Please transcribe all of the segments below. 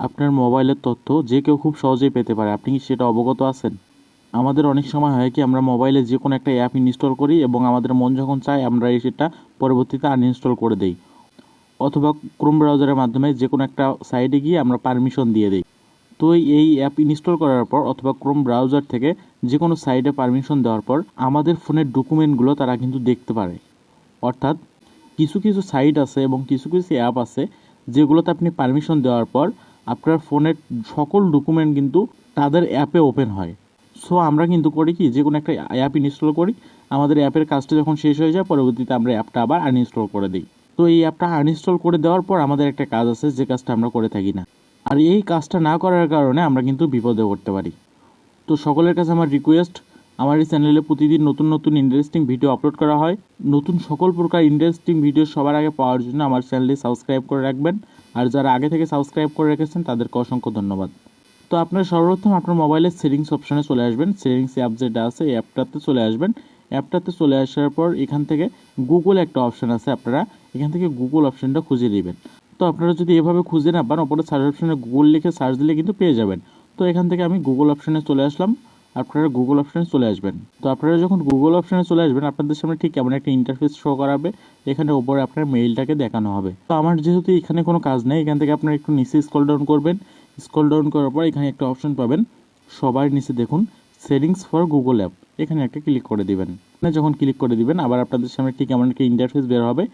আপনার মোবাইলের তথ্য যে কেউ খুব সহজেই পেতে পারে। আপনি কি সেটা অবগত আছেন? আমাদের অনেক সময় হয় কি, আমরা মোবাইলে যে কোনো একটা অ্যাপ ইনস্টল করি এবং আমাদের মন যখন চায়, আমরা এই সেটা পরবর্তীতে আনইনস্টল করে দেই। অথবা ক্রোম ব্রাউজারের মাধ্যমে যে কোনো একটা সাইটে গিয়ে আমরা পারমিশন দিয়ে দিই। তো এই অ্যাপ ইনস্টল করার পর অথবা ক্রোম ব্রাউজার থেকে যে কোনো সাইটে পারমিশন দেওয়ার পর আমাদের ফোনের ডকুমেন্টগুলো তারা কিন্তু দেখতে পারে। অর্থাৎ কিছু কিছু সাইট আছে এবং কিছু কিছু অ্যাপ আছে যেগুলোতে আপনি পারমিশন দেওয়ার পর আপনার ফোনের সকল ডকুমেন্ট কিন্তু তাদের অ্যাপে ওপেন হয়। সো আমরা কিন্তু করি কি যে কোনো একটা অ্যাপ ইনস্টল করি, আমাদের অ্যাপের কাজটা যখন শেষ হয়ে যায়, পরবর্তীতে আমরা অ্যাপটা আবার আনইনস্টল করে দিই। তো এই অ্যাপটা আনইনস্টল করে দেওয়ার পর আমাদের একটা কাজ আছে, যে কাজটা আমরা করে থাকি না। আর এই কাজটা না করার কারণে আমরা কিন্তু বিপদে পড়তে পারি। তো সকলের কাছে আমার রিকোয়েস্ট আমার এই চ্যানেলে প্রতিদিন নতুন নতুন ইন্টারেস্টিং ভিডিও আপলোড করা হয়। নতুন সকল প্রকার ইন্টারেস্টিং ভিডিও সবার আগে পাওয়ার জন্য আমার চ্যানেলটি সাবস্ক্রাইব করে রাখবেন। আর যারা আগে থেকে সাবস্ক্রাইব করে রেখেছেন, তাদেরকে অসংখ্য ধন্যবাদ। তো আপনার সর্বপ্রথম আপনার মোবাইলের সেটিংস অপশনে চলে আসবেন। সেটিংস অ্যাপ যেটা আছে, এই অ্যাপটাতে চলে আসবেন। অ্যাপটাতে চলে আসার পর এখান থেকে গুগল একটা অপশন আছে আপনারা, এখান থেকে গুগল অপশনটা খুঁজে নেবেন। তো আপনারা যদি এভাবে খুঁজে না পান, ওপরে সার্চ অপশানে গুগল লিখে সার্চ দিলে কিন্তু পেয়ে যাবেন। তো এখান থেকে আমি গুগল অপশানে চলে আসলাম। আপনারা গুগল অপশানে চলে আসবেন। তো আপনারা যখন গুগল অপশানে চলে আসবেন, আপনাদের সামনে ঠিক এমন একটা ইন্টারফেস শো করাবে, এখানে উপরে আপনার মেইলটাকে দেখানো হবে। তো আমার যেহেতু এখানে কোনো কাজ নেই, এখান থেকে আপনারা একটু নিচে স্কল ডাউন করবেন। স্কল ডাউন করার পর এখানে একটা অপশন পাবেন, সবার নিচে দেখুন সেটিংস ফর গুগল অ্যাপ এখানে একটা ক্লিক করে দিবেন। এখানে যখন ক্লিক করে দিবেন, আবার আপনাদের সামনে ঠিক এমন একটা ইন্টারফেস বের হবে।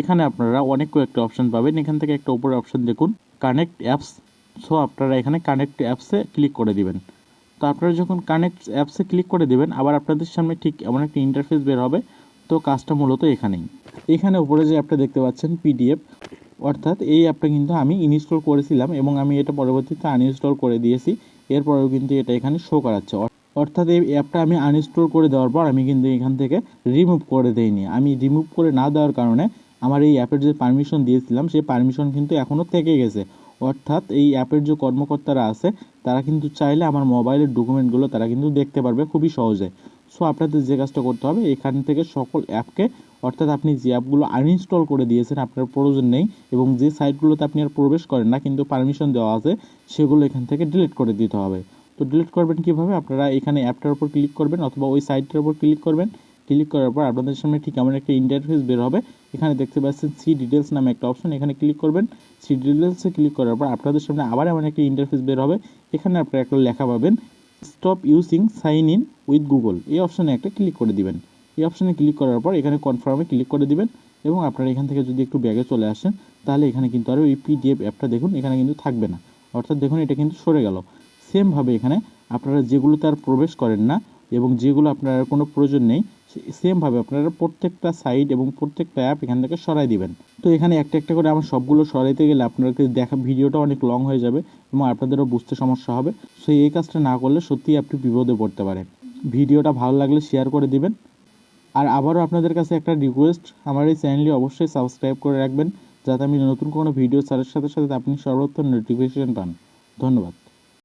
এখানে আপনারা অনেক কয়েকটা অপশন পাবেন। এখান থেকে একটা উপরে অপশন দেখুন কানেক্ট অ্যাপস সো আপনারা এখানে কানেক্ট অ্যাপসে ক্লিক করে দিবেন। তো আপনারা যখন কানেক্ট অ্যাপসে ক্লিক করে দিবেন, আবার আপনাদের সামনে ঠিক এমন একটা ইন্টারফেস বের হবে, তো কাজটা মূলত এখানেই। এখানে উপরে যে অ্যাপটা দেখতে পাচ্ছেন পিডিএফ অর্থাৎ এই অ্যাপটা কিন্তু আমি ইনস্টল করেছিলাম এবং আমি এটা পরবর্তীতে আনইনস্টল করে দিয়েছি, এরপরেও কিন্তু এটা এখানে শো করাচ্ছে। অর- অর্থাৎ এই অ্যাপটা আমি আনইনস্টল করে দেওয়ার পর আমি কিন্তু এখান থেকে রিমুভ করে দেইনি। আমি রিমুভ করে না দেওয়ার কারণে আমার এই অ্যাপের যে পারমিশন দিয়েছিলাম, সেই পারমিশন কিন্তু এখনও থেকে গেছে। অর্থাৎ এই অ্যাপের যে কর্মকর্তারা আছে, তারা কিন্তু চাইলে আমার মোবাইলের ডকুমেন্টগুলো তারা কিন্তু দেখতে পারবে খুবই সহজে। সো আপনাদের যে কাজটা করতে হবে, এখান থেকে সকল অ্যাপকে, অর্থাৎ আপনি যে অ্যাপগুলো আনইনস্টল করে দিয়েছেন, আপনার প্রয়োজন নেই এবং যে সাইটগুলোতে আপনি আর প্রবেশ করেন না, কিন্তু পারমিশন দেওয়া আছে, সেগুলো এখান থেকে ডিলিট করে দিতে হবে। তো ডিলিট করবেন কীভাবে? আপনারা এখানে অ্যাপটার উপর ক্লিক করবেন অথবা ওই সাইটটার উপর ক্লিক করবেন। ক্লিক করার পর আপনাদের সামনে ঠিক এমন একটা ইন্টারফেস বের হবে। এখানে দেখতে পাচ্ছেন সি ডিটেলস নামে একটা অপশন এখানে ক্লিক করবেন। সি ডিটেলসে ক্লিক করার পর আপনাদের সামনে আবার এমন একটা ইন্টারফেস বের হবে। এখানে আপনারা একটা লেখা পাবেন stop using sign in with Google এই অপশনে একটা ক্লিক করে দিবেন। এই অপশনে ক্লিক করার পর এখানে কনফার্মে ক্লিক করে দিবেন এবং আপনারা এখান থেকে যদি একটু ব্যাগে চলে আসেন, তাহলে এখানে কিন্তু আর ওই পিডিএফ অ্যাপটা দেখুন, এখানে কিন্তু থাকবে না। অর্থাৎ দেখুন, এটা কিন্তু সরে গেল। সেমভাবে এখানে আপনারা যেগুলোতে আর প্রবেশ করেন না এবং যেগুলো আপনার কোনো প্রয়োজন নেই সেমভাবে আপনারা প্রত্যেকটা সাইট এবং প্রত্যেকটা অ্যাপ এখান থেকে সরাই দিবেন। তো এখানে একটা একটা করে আমার সবগুলো সরাইতে গেলে আপনাদেরকে দেখা, ভিডিওটা অনেক লং হয়ে যাবে এবং আপনাদেরও বুঝতে সমস্যা হবে। সো এই কাজটা না করলে সত্যিই আপনি বিপদে পড়তে পারেন। ভিডিওটা ভালো লাগলে শেয়ার করে দিবেন। আর আবারও আপনাদের কাছে একটা রিকোয়েস্ট আমার এই চ্যানেলটি অবশ্যই সাবস্ক্রাইব করে রাখবেন, যাতে আমি নতুন কোনো ভিডিও ছাড়ার সাথে সাথে আপনি সর্বত্র নোটিফিকেশন পান। ধন্যবাদ।